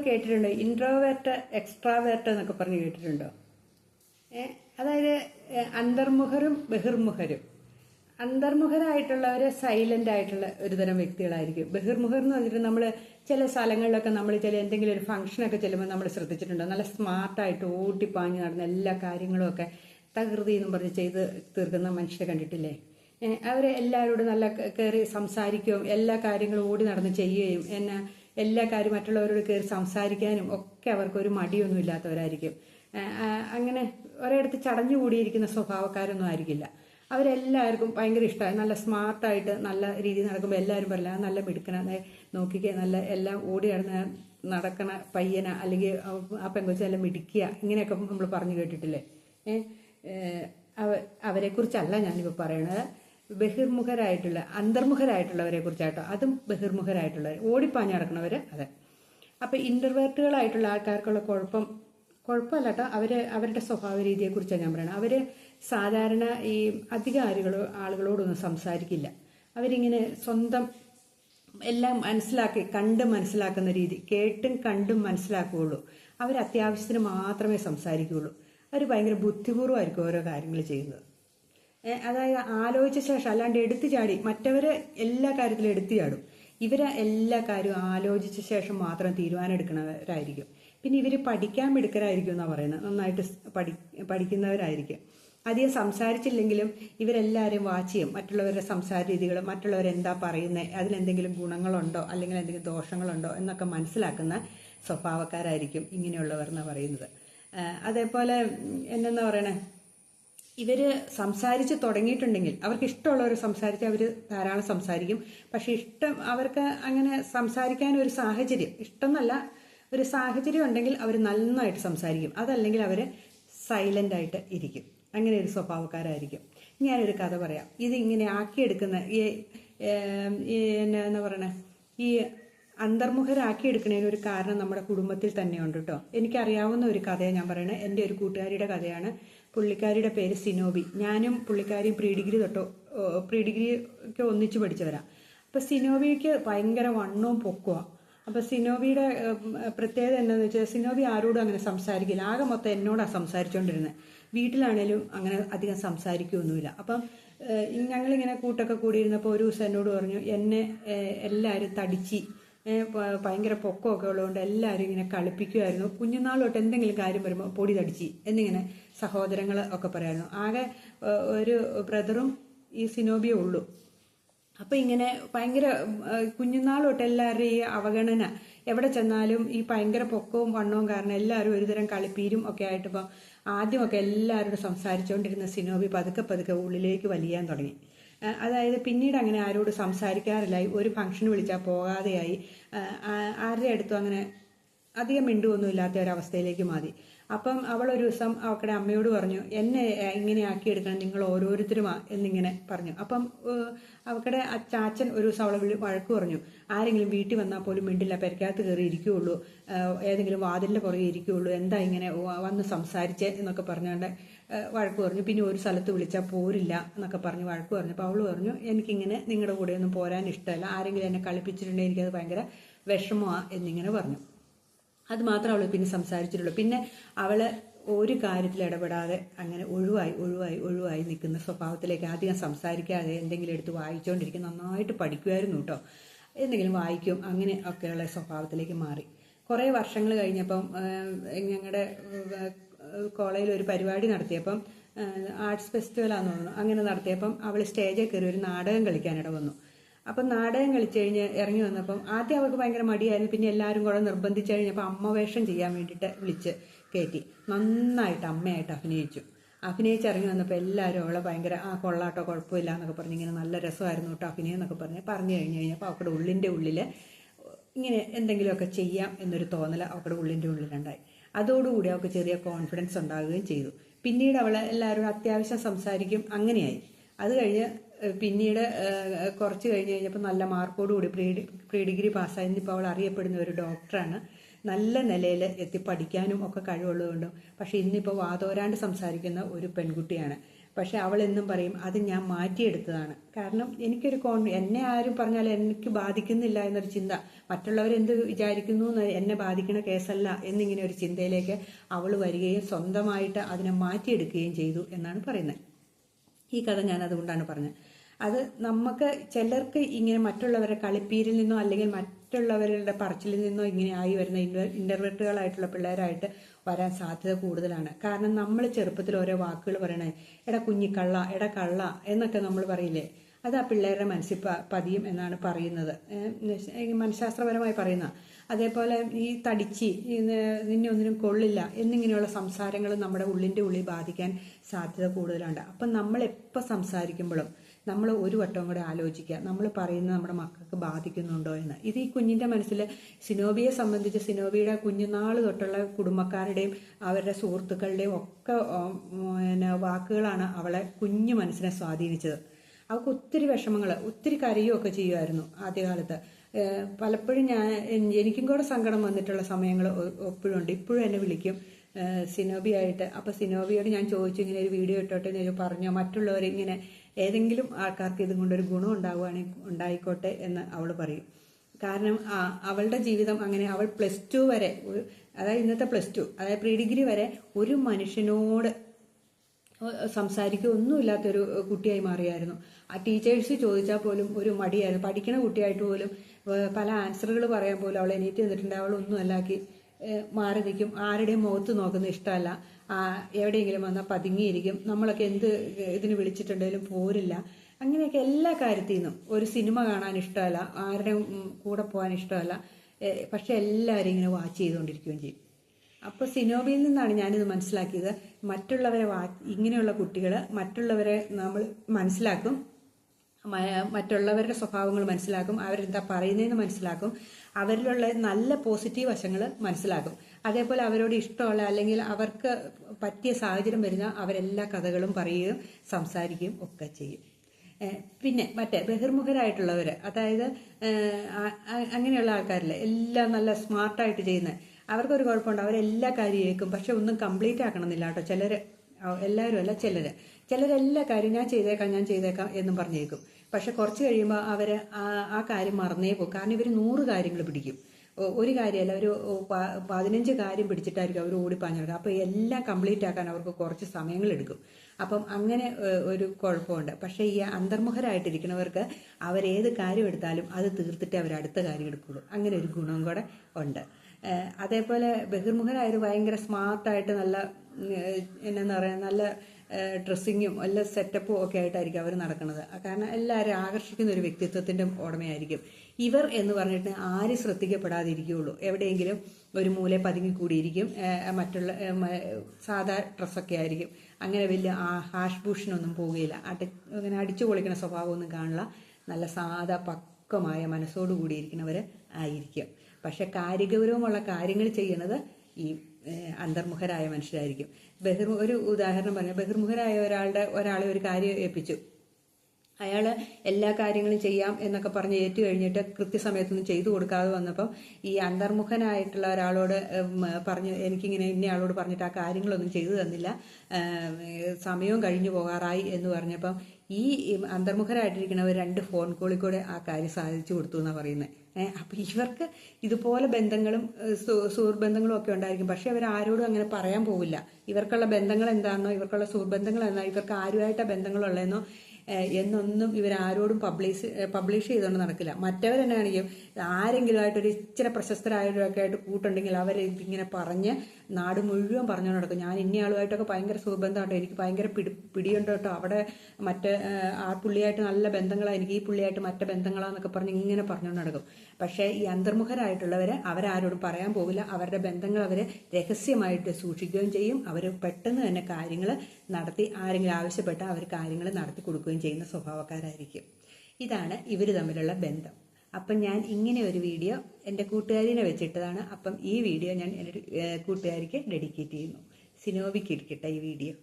കേട്ടിട്ടുണ്ടോ. Introvert extrovert എന്നൊക്കെ പറഞ്ഞ് കേട്ടിട്ടുണ്ടോ? അതായത് അന്തർമുഖരും ബഹിർമുഖരും. അന്തർമുഖരായിട്ടുള്ളവർ സൈലന്റ് ആയിട്ടുള്ള ഒരു തരം വ്യക്തികളായിരിക്കും. ബഹിർമുഖർ എന്ന് പറഞ്ഞിട്ട് നമ്മൾ ചില സ്ഥലങ്ങളിലൊക്കെ നമ്മൾ ചില എന്തെങ്കിലും ഒരു ഫംഗ്ഷനൊക്കെ ചെല്ലുമ്പോൾ നമ്മൾ ശ്രദ്ധിച്ചിട്ടുണ്ടോ? നല്ല സ്മാർട്ടായിട്ട് ഓട്ടിപ്പാഞ്ഞ് നടന്ന എല്ലാ കാര്യങ്ങളും ഒക്കെ തകൃതി എന്നും പറഞ്ഞ് ചെയ്ത് തീർക്കുന്ന മനുഷ്യരെ കണ്ടിട്ടില്ലേ? അവരെ എല്ലാവരോടും നല്ല കയറി സംസാരിക്കുകയും എല്ലാ കാര്യങ്ങളും ഓടി നടന്ന് ചെയ്യുകയും എന്നാ എല്ലാ കാര്യം മറ്റുള്ളവരോട് കയറി സംസാരിക്കാനും ഒക്കെ അവർക്കൊരു മടിയൊന്നും ഇല്ലാത്തവരായിരിക്കും. അങ്ങനെ ഒരിടത്ത് ചടഞ്ഞു കൂടിയിരിക്കുന്ന സ്വഭാവക്കാരൊന്നും ആയിരിക്കില്ല. അവരെല്ലാവർക്കും ഭയങ്കര ഇഷ്ടമായി നല്ല സ്മാർട്ടായിട്ട് നല്ല രീതിയിൽ നടക്കുമ്പോൾ എല്ലാവരും പറയില്ല "ആ, നല്ല മിടുക്കണ നോക്കിക്കുക നോക്കിക്കേ നല്ല എല്ലാം ഓടി നടന്ന നടക്കണ പയ്യന അല്ലെങ്കിൽ ആ- പെങ്കൊച്ച് നല്ല മിടിക്കുക ഇങ്ങനെയൊക്കെ നമ്മൾ പറഞ്ഞു കേട്ടിട്ടില്ലേ? അവരെക്കുറിച്ചല്ല ഞാനിപ്പോൾ പറയണത്. ബഹിർമുഖരായിട്ടുള്ള അന്തർമുഖരായിട്ടുള്ളവരെ കുറിച്ചാട്ടോ. അതും ബഹിർമുഖരായിട്ടുള്ളവർ ഓടിപ്പാഞ്ഞ് നടക്കുന്നവർ അതെ. അപ്പം ഇന്റർവേർട്ടുകളായിട്ടുള്ള ആൾക്കാർക്കുള്ള കുഴപ്പം കുഴപ്പമല്ല കേട്ടോ അവരെ അവരുടെ സ്വഭാവ രീതിയെക്കുറിച്ചാണ് ഞാൻ പറയുന്നത് അവർ സാധാരണ ഈ അധിക ആളുകളോ ആളുകളോടൊന്നും സംസാരിക്കില്ല. അവരിങ്ങനെ സ്വന്തം എല്ലാം മനസ്സിലാക്കി കണ്ട് മനസ്സിലാക്കുന്ന രീതി കേട്ടും കണ്ടും മനസ്സിലാക്കുകയുള്ളൂ. അവർ അത്യാവശ്യത്തിന് മാത്രമേ സംസാരിക്കുകയുള്ളൂ. അവർ ഭയങ്കര ബുദ്ധിപൂർവമായിരിക്കും ഓരോ കാര്യങ്ങൾ ചെയ്യുന്നത്. അതായത് ആലോചിച്ച ശേഷം അല്ലാണ്ട് എടുത്തു ചാടി മറ്റവർ എല്ലാ കാര്യത്തിലും എടുത്തു ചാടും. ഇവർ എല്ലാ കാര്യവും ആലോചിച്ച ശേഷം മാത്രം തീരുമാനം എടുക്കുന്നവരായിരിക്കും പിന്നെ ഇവർ പഠിക്കാൻ മിടുക്കരായിരിക്കും എന്നാണ് പറയുന്നത്. നന്നായിട്ട് പഠി പഠിക്കുന്നവരായിരിക്കും. അധികം സംസാരിച്ചില്ലെങ്കിലും ഇവരെല്ലാവരും വാച്ച് ചെയ്യും. മറ്റുള്ളവരുടെ സംസാര രീതികൾ മറ്റുള്ളവരെന്താ പറയുന്നത് അതിലെന്തെങ്കിലും ഗുണങ്ങളുണ്ടോ അല്ലെങ്കിൽ എന്തെങ്കിലും ദോഷങ്ങളുണ്ടോ എന്നൊക്കെ മനസ്സിലാക്കുന്ന സ്വഭാവക്കാരായിരിക്കും ഇങ്ങനെയുള്ളവർ എന്ന് പറയുന്നത്. അതേപോലെ ഉം, പറയണേ? ഇവർ സംസാരിച്ച് തുടങ്ങിയിട്ടുണ്ടെങ്കിൽ അവർക്ക് ഇഷ്ടമുള്ളവർ സംസാരിച്ച് അവർ ധാരാളം സംസാരിക്കും. പക്ഷെ ഇഷ്ടം അവർക്ക് അങ്ങനെ സംസാരിക്കാൻ ഒരു സാഹചര്യം ഇഷ്ടമെന്നല്ല ഒരു സാഹചര്യം ഉണ്ടെങ്കിൽ അവർ നന്നായിട്ട് സംസാരിക്കും. അതല്ലെങ്കിൽ അവർ സൈലന്റ് ആയിട്ട് ഇരിക്കും. അങ്ങനെ ഒരു സ്വഭാവക്കാരായിരിക്കും. ഞാനൊരു കഥ പറയാം. ഇതിങ്ങനെ ആക്കിയെടുക്കുന്ന ഈ എന്നാ പറയണേ? ഈ അന്തർമുഖരാക്കിയെടുക്കുന്നതിന് ഒരു കാരണം നമ്മുടെ കുടുംബത്തിൽ തന്നെയുണ്ട് കേട്ടോ. എനിക്കറിയാവുന്ന ഒരു കഥയാണ് ഞാൻ പറയുന്നത് എന്റെ ഒരു കൂട്ടുകാരിയുടെ കഥയാണ്. പുള്ളിക്കാരിയുടെ പേര് സിനോബി. ഞാനും പുള്ളിക്കാരിയും പ്രീ ഡിഗ്രി തൊട്ടോ പ്രീ ഡിഗ്രി ഒക്കെ ഒന്നിച്ച് പഠിച്ചവരാ. അപ്പൊ സിനോബിക്ക് ഭയങ്കര വണ്ണവും പൊക്കുവാ. അപ്പൊ സിനോബിയുടെ പ്രത്യേകത എന്താണെന്ന് വെച്ചാൽ സിനോബി ആരോടും അങ്ങനെ സംസാരിക്കില്ല. ആകെ മൊത്തം എന്നോടാണ് സംസാരിച്ചുകൊണ്ടിരുന്നത് വീട്ടിലാണേലും അങ്ങനെ അധികം സംസാരിക്കുകയൊന്നുമില്ല അപ്പം ഞങ്ങളിങ്ങനെ കൂട്ടൊക്കെ കൂടിയിരുന്നപ്പോൾ ഒരു ദിവസം എന്നോട് പറഞ്ഞു എന്നെ എല്ലാവരും തടിച്ചി ഭയങ്കര പൊക്കമൊക്കെ ഉള്ളതുകൊണ്ട് എല്ലാവരും ഇങ്ങനെ കളിപ്പിക്കുമായിരുന്നു കുഞ്ഞുനാൾ തൊട്ട് എന്തെങ്കിലും കാര്യം വരുമ്പോൾ പൊടി തടിച്ചി എന്നിങ്ങനെ സഹോദരങ്ങൾ ഒക്കെ പറയായിരുന്നു. ആകെ ഒരു ബ്രദറും ഈ സിനോബിയേ ഉള്ളൂ. അപ്പം ഇങ്ങനെ ഭയങ്കര കുഞ്ഞുനാൾ തൊട്ട് എല്ലാവരുടെയും ഈ അവഗണന എവിടെ ചെന്നാലും ഈ ഭയങ്കര പൊക്കവും വണ്ണവും കാരണം എല്ലാവരും ഒരുതരം കളിപ്പീരും ഒക്കെ ആയിട്ട് ഇപ്പം ആദ്യമൊക്കെ എല്ലാവരോടും സംസാരിച്ചുകൊണ്ടിരുന്ന സിനോബി പതുക്കെ പതുക്കെ ഉള്ളിലേക്ക് വലിയാൻ തുടങ്ങി. അതായത് പിന്നീട് അങ്ങനെ ആരോട് സംസാരിക്കാറില്ലായി ഒരു ഫംഗ്ഷൻ വിളിച്ചാൽ പോകാതെയായി. ആരുടെ അടുത്തും അങ്ങനെ അധികം മിണ്ടുവൊന്നും ഇല്ലാത്ത ഒരവസ്ഥയിലേക്ക് മാറി. അപ്പം അവൾ ഒരു ദിവസം അവക്കടെ അമ്മയോട് പറഞ്ഞു എന്നെ ഇങ്ങനെ ആക്കിയെടുക്കണം. നിങ്ങൾ ഓരോരുത്തരും എന്നിങ്ങനെ പറഞ്ഞു. അപ്പം അവക്കടെ ചാച്ചൻ ഒരു ദിവസം അവളെ വിളി വഴക്ക് പറഞ്ഞു. ആരെങ്കിലും വീട്ടിൽ വന്നാൽ പോലും മിണ്ടില്ല. പെരക്കകത്ത് കയറി ഇരിക്കുകയുള്ളൂ ഏതെങ്കിലും വാതിലിന്റെ പുറകെ ഇരിക്കുകയുള്ളൂ എന്താ ഇങ്ങനെ വന്ന് സംസാരിച്ചേ? എന്നൊക്കെ പറഞ്ഞുകൊണ്ട് വഴക്ക് പറഞ്ഞു. പിന്നെ ഒരു സ്ഥലത്ത് വിളിച്ചാൽ പോരില്ല എന്നൊക്കെ പറഞ്ഞ് വഴക്ക് പറഞ്ഞു. അപ്പോൾ അവൾ പറഞ്ഞു എനിക്കിങ്ങനെ നിങ്ങളുടെ കൂടെ ഒന്നും പോരാൻ ഇഷ്ടമല്ല. ആരെങ്കിലും എന്നെ കളിപ്പിച്ചിട്ടുണ്ടെങ്കിൽ എനിക്കത് ഭയങ്കര വിഷമമാണ് എന്നിങ്ങനെ പറഞ്ഞു. അത് മാത്രം അവൾ പിന്നെ സംസാരിച്ചിട്ടുള്ളൂ. പിന്നെ അവൾ ഒരു കാര്യത്തിൽ ഇടപെടാതെ അങ്ങനെ ഒഴിവായി ഒഴിവായി ഒഴിവായി നിൽക്കുന്ന സ്വഭാവത്തിലേക്ക് അധികം സംസാരിക്കാതെ എന്തെങ്കിലും എടുത്ത് വായിച്ചുകൊണ്ടിരിക്കും നന്നായിട്ട് പഠിക്കുമായിരുന്നു കേട്ടോ. എന്തെങ്കിലും വായിക്കും അങ്ങനെ ഒക്കെയുള്ള സ്വഭാവത്തിലേക്ക് മാറി. കുറേ വർഷങ്ങൾ കഴിഞ്ഞപ്പം ഞങ്ങളുടെ കോളേജിൽ ഒരു പരിപാടി നടത്തിയപ്പം ആർട്സ് ഫെസ്റ്റിവലാന്ന് തോന്നുന്നു. അങ്ങനെ നടത്തിയപ്പം അവൾ സ്റ്റേജിൽ കയറി ഒരു നാടകം കളിക്കാനിട വന്നു. അപ്പം നാടകം കളിച്ചു കഴിഞ്ഞ് ഇറങ്ങി വന്നപ്പം ആദ്യം അവൾക്ക് ഭയങ്കര മടിയായിരുന്നു. പിന്നെ എല്ലാവരും കൂടെ നിർബന്ധിച്ചു കഴിഞ്ഞപ്പോൾ അമ്മ വേഷം ചെയ്യാൻ വേണ്ടിയിട്ട് വിളിച്ച് കയറ്റി നന്നായിട്ട് അമ്മയായിട്ട് അഭിനയിച്ചു. അഭിനയിച്ച് ഇറങ്ങി വന്നപ്പോൾ എല്ലാവരും അവളെ ഭയങ്കര ആ കൊള്ളാട്ടോ കുഴപ്പമില്ല എന്നൊക്കെ പറഞ്ഞ് ഇങ്ങനെ നല്ല രസമായിരുന്നു കേട്ടോ അഭിനയം എന്നൊക്കെ പറഞ്ഞ് പറഞ്ഞു കഴിഞ്ഞ് കഴിഞ്ഞപ്പോൾ അവരുടെ ഉള്ളിന്റെ ഉള്ളിൽ ഇങ്ങനെ എന്തെങ്കിലുമൊക്കെ ചെയ്യാം എന്നൊരു തോന്നൽ അവരുടെ ഉള്ളിന്റെ ഉള്ളിലുണ്ടായി. അതോടുകൂടി അവൾക്ക് ചെറിയ കോൺഫിഡൻസ് ഉണ്ടാകുകയും ചെയ്തു. പിന്നീട് അവൾ എല്ലാവരും അത്യാവശ്യം സംസാരിക്കും അങ്ങനെയായി. അത് കഴിഞ്ഞ് പിന്നീട് കുറച്ച് കഴിഞ്ഞ് കഴിഞ്ഞപ്പോൾ നല്ല മാർക്കോടുകൂടി പ്രീ പ്രീ ഡിഗ്രി പാസ്സായി ഇപ്പോൾ അവൾ അറിയപ്പെടുന്ന ഒരു ഡോക്ടറാണ് നല്ല നിലയിൽ എത്തി പഠിക്കാനും ഒക്കെ കഴിവുള്ളതുകൊണ്ടും പക്ഷേ ഇന്നിപ്പോൾ വാതോരാണ്ട് സംസാരിക്കുന്ന ഒരു പെൺകുട്ടിയാണ്. പക്ഷെ അവൾ എന്നും പറയും അത് ഞാൻ മാറ്റിയെടുത്തതാണ്. കാരണം എനിക്കൊരു കോൺ എന്നെ ആരും പറഞ്ഞാൽ എനിക്ക് ബാധിക്കുന്നില്ല എന്നൊരു ചിന്ത. മറ്റുള്ളവർ മറ്റുള്ളവരെന്ത് വിചാരിക്കുന്നു എന്നെ ബാധിക്കുന്ന കേസല്ല എന്നിങ്ങനെ ഒരു ചിന്തയിലേക്ക് അവൾ വരികയും സ്വന്തമായിട്ട് അതിനെ മാറ്റിയെടുക്കുകയും ചെയ്തു എന്നാണ് പറയുന്നത്. ഈ കഥ ഞാൻ അതുകൊണ്ടാണ് പറഞ്ഞത്. അത് നമുക്ക് ചിലർക്ക് ഇങ്ങനെ മറ്റുള്ളവരെ കളിപ്പീരിൽ നിന്നോ അല്ലെങ്കിൽ മറ്റുള്ളവരുടെ പറച്ചിലിൽ നിന്നോ ഇങ്ങനെ ആയി വരുന്ന ഇന്റർവെട്ടുകളായിട്ടുള്ള പിള്ളേരായിട്ട് വരാൻ സാധ്യത കൂടുതലാണ്. കാരണം നമ്മൾ ചെറുപ്പത്തിൽ ഓരോ വാക്കുകൾ പറയണേ എടാ കുഞ്ഞിക്കള്ള എട കള്ള എന്നൊക്കെ നമ്മൾ പറയില്ലേ? അത് ആ പിള്ളേരുടെ മനസ്സിൽ പതിയും എന്നാണ് പറയുന്നത്. മനഃശാസ്ത്രപരമായി പറയുന്ന. അതേപോലെ ഈ തടിച്ചി നിന്നെ ഒന്നിനും കൊള്ളില്ല എന്നിങ്ങനെയുള്ള സംസാരങ്ങൾ നമ്മുടെ ഉള്ളിന്റെ ഉള്ളിൽ ബാധിക്കാൻ സാധ്യത കൂടുതലുണ്ട് അപ്പം നമ്മൾ എപ്പോൾ സംസാരിക്കുമ്പോഴും നമ്മൾ ഒരു വട്ടം കൂടെ ആലോചിക്കുക. നമ്മൾ പറയുന്നത് നമ്മുടെ മക്കൾക്ക് ബാധിക്കുന്നുണ്ടോ എന്ന്. ഇത് ഈ കുഞ്ഞിന്റെ മനസ്സിൽ സിനോബിയെ സംബന്ധിച്ച് സിനോബിയുടെ കുഞ്ഞുനാൾ തൊട്ടുള്ള കുടുംബക്കാരുടെയും അവരുടെ സുഹൃത്തുക്കളുടെയും ഒക്കെ പിന്നെ വാക്കുകളാണ് അവളെ കുഞ്ഞു മനസ്സിനെ സ്വാധീനിച്ചത്. അവൾക്ക് ഒത്തിരി വിഷമങ്ങൾ ഒത്തിരി കരയുമൊക്കെ ചെയ്യുമായിരുന്നു ആദ്യകാലത്ത്. പലപ്പോഴും ഞാൻ എനിക്കും കൂടെ സങ്കടം വന്നിട്ടുള്ള സമയങ്ങൾ എപ്പോഴും ഉണ്ട്. ഇപ്പോഴും എന്നെ വിളിക്കും സിനോബിയായിട്ട്. അപ്പോൾ സിനോബിയോട് ഞാൻ ചോദിച്ചു ഇങ്ങനെ ഒരു വീഡിയോ ഇട്ടോട്ടെ? എന്ന് പറഞ്ഞോ മറ്റുള്ളവർ ഇങ്ങനെ ഏതെങ്കിലും ആൾക്കാർക്ക് ഇതും കൊണ്ടൊരു ഗുണം ഉണ്ടാവുകയാണെങ്കിൽ ഉണ്ടായിക്കോട്ടെ എന്ന് അവൾ പറയും. കാരണം ആ, അവളുടെ ജീവിതം അങ്ങനെ അവൾ പ്ലസ് ടു വരെ അതായത് ഇന്നത്തെ പ്ലസ് ടു അതായത് പ്രീ ഡിഗ്രി വരെ ഒരു മനുഷ്യനോട് സംസാരിക്കുക ഒന്നുമില്ലാത്തൊരു കുട്ടിയായി മാറിയായിരുന്നു. ആ ടീച്ചേഴ്സ് ചോദിച്ചാൽ പോലും ഒരു മടിയായിരുന്നു. പഠിക്കുന്ന കുട്ടിയായിട്ട് പോലും പല ആൻസറുകൾ പറയാൻ പോലും അവൾ എണീറ്റ് നിന്നിട്ടുണ്ട്. അവൾ ഒന്നും അല്ലാക്കി മാറി നിൽക്കും. ആരുടെയും മുഖത്ത് നോക്കുന്ന ഇഷ്ടമല്ല. എവിടെയെങ്കിലും വന്നാൽ പതുങ്ങിയിരിക്കും. നമ്മളൊക്കെ എന്ത് ഇതിന് വിളിച്ചിട്ടുണ്ടെങ്കിലും പോരില്ല. അങ്ങനെയൊക്കെ എല്ലാ കാര്യത്തിൽ നിന്നും ഒരു സിനിമ കാണാൻ ഇഷ്ടമല്ല ആരുടെ കൂടെ പോകാൻ ഇഷ്ടമല്ല. പക്ഷെ എല്ലാവരും ഇങ്ങനെ വാച്ച് ചെയ്തുകൊണ്ടിരിക്കുകയും ചെയ്യും. അപ്പോൾ സിനോബിയിൽ നിന്നാണ് ഞാനിത് മനസ്സിലാക്കിയത്. മറ്റുള്ളവരെ വാ ഇങ്ങനെയുള്ള കുട്ടികൾ മറ്റുള്ളവരെ നമ്മൾ മനസ്സിലാക്കും. മറ്റുള്ളവരുടെ സ്വഭാവങ്ങൾ മനസ്സിലാക്കും. അവരെന്താ പറയുന്നതെന്ന് മനസ്സിലാക്കും. അവരിലുള്ള നല്ല പോസിറ്റീവ് വശങ്ങൾ മനസ്സിലാക്കും. അതേപോലെ അവരോട് ഇഷ്ടമുള്ള അല്ലെങ്കിൽ അവർക്ക് പറ്റിയ സാഹചര്യം വരുന്ന അവരെല്ലാ കഥകളും പറയുകയും സംസാരിക്കുകയും ഒക്കെ ചെയ്യും. പിന്നെ മറ്റേ ബഹിർമുഖരായിട്ടുള്ളവർ അതായത് അങ്ങനെയുള്ള ആൾക്കാരില്ലേ എല്ലാം നല്ല സ്മാർട്ടായിട്ട് ചെയ്യുന്നത് അവർക്കൊരു കുഴപ്പമുണ്ട്. അവരെല്ലാ കാര്യം കേൾക്കും പക്ഷെ ഒന്നും കംപ്ലീറ്റ് ആക്കണമെന്നില്ല കേട്ടോ. ചിലർ എല്ലാവരും അല്ല ചിലർ ചിലരെല്ലാ കാര്യം ഞാൻ ചെയ്തേക്കാം ഞാൻ ചെയ്തേക്കാം എന്നും പറഞ്ഞേക്കും. പക്ഷെ കുറച്ച് കഴിയുമ്പോൾ അവർ ആ കാര്യം മറന്നേ പോകും. കാരണം ഇവർ നൂറ് കാര്യങ്ങൾ പിടിക്കും. ഒരു കാര്യമല്ല ഒരു പതിനഞ്ച് കാര്യം പിടിച്ചിട്ടായിരിക്കും അവർ ഓടിപ്പാഞ്ഞെടുക്കുക അപ്പോൾ എല്ലാം കംപ്ലീറ്റ് ആക്കാൻ അവർക്ക് കുറച്ച് സമയങ്ങൾ എടുക്കും അപ്പം അങ്ങനെ ഒരു കുഴപ്പമുണ്ട്. പക്ഷേ ഈ അന്തർമുഖരായിട്ടിരിക്കുന്നവർക്ക് അവരേത് കാര്യം എടുത്താലും അത് തീർത്തിട്ട് അവർ അടുത്ത കാര്യം എടുക്കുള്ളൂ. അങ്ങനെ ഒരു ഗുണം കൂടെ ഉണ്ട്. അതേപോലെ ബഹിർമുഖരായത് ഭയങ്കര സ്മാർട്ടായിട്ട് നല്ല എന്നാന്ന് എന്നാ പറയുക നല്ല ഡ്രസ്സിങ്ങും എല്ലാ സെറ്റപ്പും ഒക്കെ ആയിട്ടായിരിക്കും അവർ നടക്കുന്നത്. കാരണം എല്ലാവരും ആകർഷിക്കുന്ന ഒരു വ്യക്തിത്വത്തിന്റെ ഉടമയായിരിക്കും ഇവർ എന്ന് പറഞ്ഞിട്ട് ആരും ശ്രദ്ധിക്കപ്പെടാതിരിക്കുകയുള്ളൂ. എവിടെയെങ്കിലും ഒരു മൂല പതുങ്ങിക്കൂടിയിരിക്കും. കൂടിയിരിക്കും മറ്റുള്ള സാധാ ഡ്രസ്സൊക്കെ ആയിരിക്കും. അങ്ങനെ വലിയ ഹാഷ് ഭൂഷണമൊന്നും പോവുകയില്ല. അടി അങ്ങനെ അടിച്ചു പൊളിക്കുന്ന സ്വഭാവമൊന്നും കാണില്ല നല്ല സാധാ പക്വമായ മനസ്സോടു കൂടിയിരിക്കുന്നവർ ആയിരിക്കും. പക്ഷെ കാര്യഗൗരവമുള്ള കാര്യങ്ങൾ ചെയ്യുന്നത് ഈ അന്തർമുഖരായ മനുഷ്യരായിരിക്കും. ബഹിർ ഒരു ഉദാഹരണം പറഞ്ഞു ബഹിർമുഖരായ ഒരാളുടെ ഒരാളെ ഒരു കാര്യം ഏൽപ്പിച്ചു. അയാൾ എല്ലാ കാര്യങ്ങളും ചെയ്യാം എന്നൊക്കെ പറഞ്ഞ് ഏറ്റു കഴിഞ്ഞിട്ട് കൃത്യസമയത്തൊന്നും ചെയ്തു കൊടുക്കാതെ വന്നപ്പം ഈ അന്തർമുഖനായിട്ടുള്ള ഒരാളോട് പറഞ്ഞു എനിക്കിങ്ങനെ ഇന്ന ആളോട് പറഞ്ഞിട്ട് ആ കാര്യങ്ങളൊന്നും ചെയ്തു തന്നില്ല. സമയവും കഴിഞ്ഞു പോകാറായി എന്ന് പറഞ്ഞപ്പം ഈ അന്തർമുഖരായിട്ടിരിക്കുന്നവർ രണ്ട് ഫോൺ കോളിൽ കൂടെ ആ കാര്യം സാധിച്ചു കൊടുത്തു എന്നാണ് പറയുന്നത് അപ്പം ഇവർക്ക് ഇതുപോലെ ബന്ധങ്ങളും സുഹൃബന്ധങ്ങളും ഒക്കെ ഉണ്ടായിരിക്കും. പക്ഷെ അവർ ആരോടും അങ്ങനെ പറയാൻ പോവില്ല. ഇവർക്കുള്ള ബന്ധങ്ങൾ എന്താണെന്നോ ഇവർക്കുള്ള സുഹൃബന്ധങ്ങൾ എന്താണോ ഇവർക്ക് ആരുമായിട്ടാണ് ബന്ധങ്ങളുള്ളതെന്നോ എന്നൊന്നും ഇവരാരോടും പബ്ലിഷ് പബ്ലിഷ് ചെയ്തുകൊണ്ട് നടക്കില്ല. മറ്റവർ തന്നെ ആണെങ്കിലും ആരെങ്കിലും ആയിട്ടൊരു ഇച്ചിരി പ്രശസ്തരായവരൊക്കെ ആയിട്ട് കൂട്ടുണ്ടെങ്കിൽ അവർ ഇങ്ങനെ പറഞ്ഞ് നാട് മുഴുവൻ പറഞ്ഞുകൊണ്ട് നടക്കും. ഞാൻ ഇന്നയാളുമായിട്ടൊക്കെ ഭയങ്കര സുഹൃബന്ധമാട്ടോ എനിക്ക് ഭയങ്കര പിടി പിടിയുണ്ട് കേട്ടോ. അവിടെ മറ്റേ ആ പുള്ളിയായിട്ട് നല്ല ബന്ധങ്ങളാണ് എനിക്ക് ഈ പുള്ളിയായിട്ട് മറ്റേ ബന്ധങ്ങളാന്നൊക്കെ പറഞ്ഞ് ഇങ്ങനെ പറഞ്ഞുകൊണ്ട് നടക്കും. പക്ഷേ ഈ അന്തർമുഖരായിട്ടുള്ളവർ അവരാരോടും പറയാൻ പോകില്ല. അവരുടെ ബന്ധങ്ങൾ അവർ രഹസ്യമായിട്ട് സൂക്ഷിക്കുകയും ചെയ്യും. അവർ പെട്ടെന്ന് തന്നെ കാര്യങ്ങൾ നടത്തി ആരെങ്കിലും ആവശ്യപ്പെട്ടാൽ അവർ കാര്യങ്ങൾ നടത്തി കൊടുക്കുകയും ചെയ്യുന്ന സ്വഭാവക്കാരായിരിക്കും. ഇതാണ് ഇവർ തമ്മിലുള്ള ബന്ധം. അപ്പം ഞാൻ ഇങ്ങനെ ഒരു വീഡിയോ എന്റെ കൂട്ടുകാരിനെ വെച്ചിട്ടതാണ്. അപ്പം ഈ വീഡിയോ ഞാൻ എന്റെ കൂട്ടുകാരിക്ക് ഡെഡിക്കേറ്റ് ചെയ്യുന്നു. സിനോവിക്ക് ഇരിക്കട്ടെ ഈ വീഡിയോ.